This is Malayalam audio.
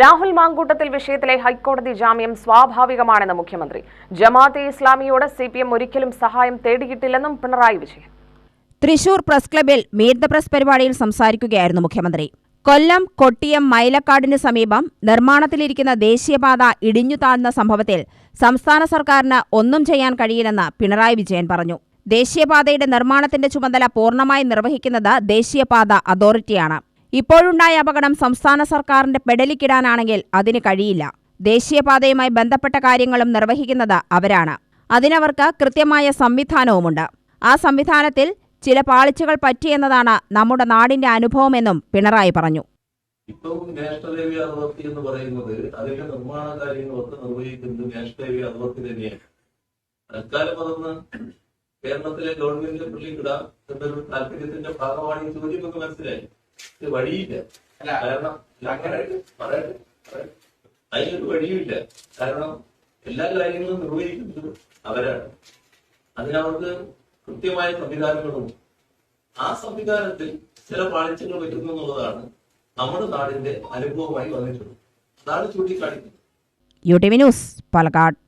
രാഹുൽ മാങ്കൂട്ടത്തിൽ വിഷയത്തിലെ ഹൈക്കോടതി ജാമ്യം സ്വാഭാവികമാണെന്ന് മുഖ്യമന്ത്രി. ജമാഅത്തെ ഇസ്ലാമിയോട് സി പി എം ഒരിക്കലും സഹായം തേടിയിട്ടില്ലെന്നും പിണറായി വിജയൻ. തൃശൂർ പ്രസ് ക്ലബിൽ മീറ്റ് ദ പ്രസ് പരിപാടിയിൽ സംസാരിക്കുകയായിരുന്നു മുഖ്യമന്ത്രി. കൊല്ലം കൊട്ടിയം മൈലക്കാടിന് സമീപം നിർമ്മാണത്തിലിരിക്കുന്ന ദേശീയപാത ഇടിഞ്ഞു താഴ്ന്ന സംഭവത്തിൽ സംസ്ഥാന സർക്കാരിന് ഒന്നും ചെയ്യാൻ കഴിയില്ലെന്ന് പിണറായി വിജയൻ പറഞ്ഞു. ദേശീയപാതയുടെ നിർമ്മാണത്തിന്റെ ചുമതല പൂർണമായി നിർവഹിക്കുന്നത് ദേശീയപാത അതോറിറ്റിയാണ്. ഇപ്പോഴുണ്ടായ അപകടം സംസ്ഥാന സർക്കാരിന്റെ പെടലിക്കിടാനാണെങ്കിൽ അതിന് കഴിയില്ല. ദേശീയപാതയുമായി ബന്ധപ്പെട്ട കാര്യങ്ങളും നിർവഹിക്കുന്നത് അവരാണ്. അതിനവർക്ക് കൃത്യമായ സംവിധാനവുമുണ്ട്. ആ സംവിധാനത്തിൽ ചില പാളിച്ചകൾ പറ്റിയെന്നതാണ് നമ്മുടെ നാടിന്റെ അനുഭവമെന്നും പിണറായി പറഞ്ഞു. ഇപ്പം നാഷണൽ ഹൈവേ അതോറിറ്റി എന്ന് പറയുന്നത് അതിന്റെ നിർമ്മാണ കാര്യങ്ങളൊക്കെ നിർവഹിക്കുന്നത് നാഷണൽ അതോറിറ്റി തന്നെയാണ്. തൽക്കാലം അതൊന്ന് കേരളത്തിലെ ഗവൺമെന്റിന്റെ പുള്ളിക്കിടാം എന്നൊരു താല്പര്യത്തിന്റെ ഭാഗമാണ് ഈ ചോദ്യം എന്ന് മനസ്സിലായി. ഇത് വഴിയില്ല. കാരണം അങ്ങനെ പറയട്ടെ. അതിനൊരു വഴിയുമില്ല. കാരണം എല്ലാ കാര്യങ്ങളും നിർവഹിക്കുന്നത് അവരാണ്. അതിനവർക്ക് കൃത്യമായ സംവിധാനങ്ങളുണ്ട് ആ സംവിധാനത്തിൽ ചില പാളിച്ചകൾ പറ്റുന്നു എന്നുള്ളതാണ് നമ്മുടെ നാടിന്റെ അനുഭവമായി വന്നിട്ടുള്ളത്. അതാണ് ചൂണ്ടിക്കാണിക്കുന്നത് U T V news Palakkad.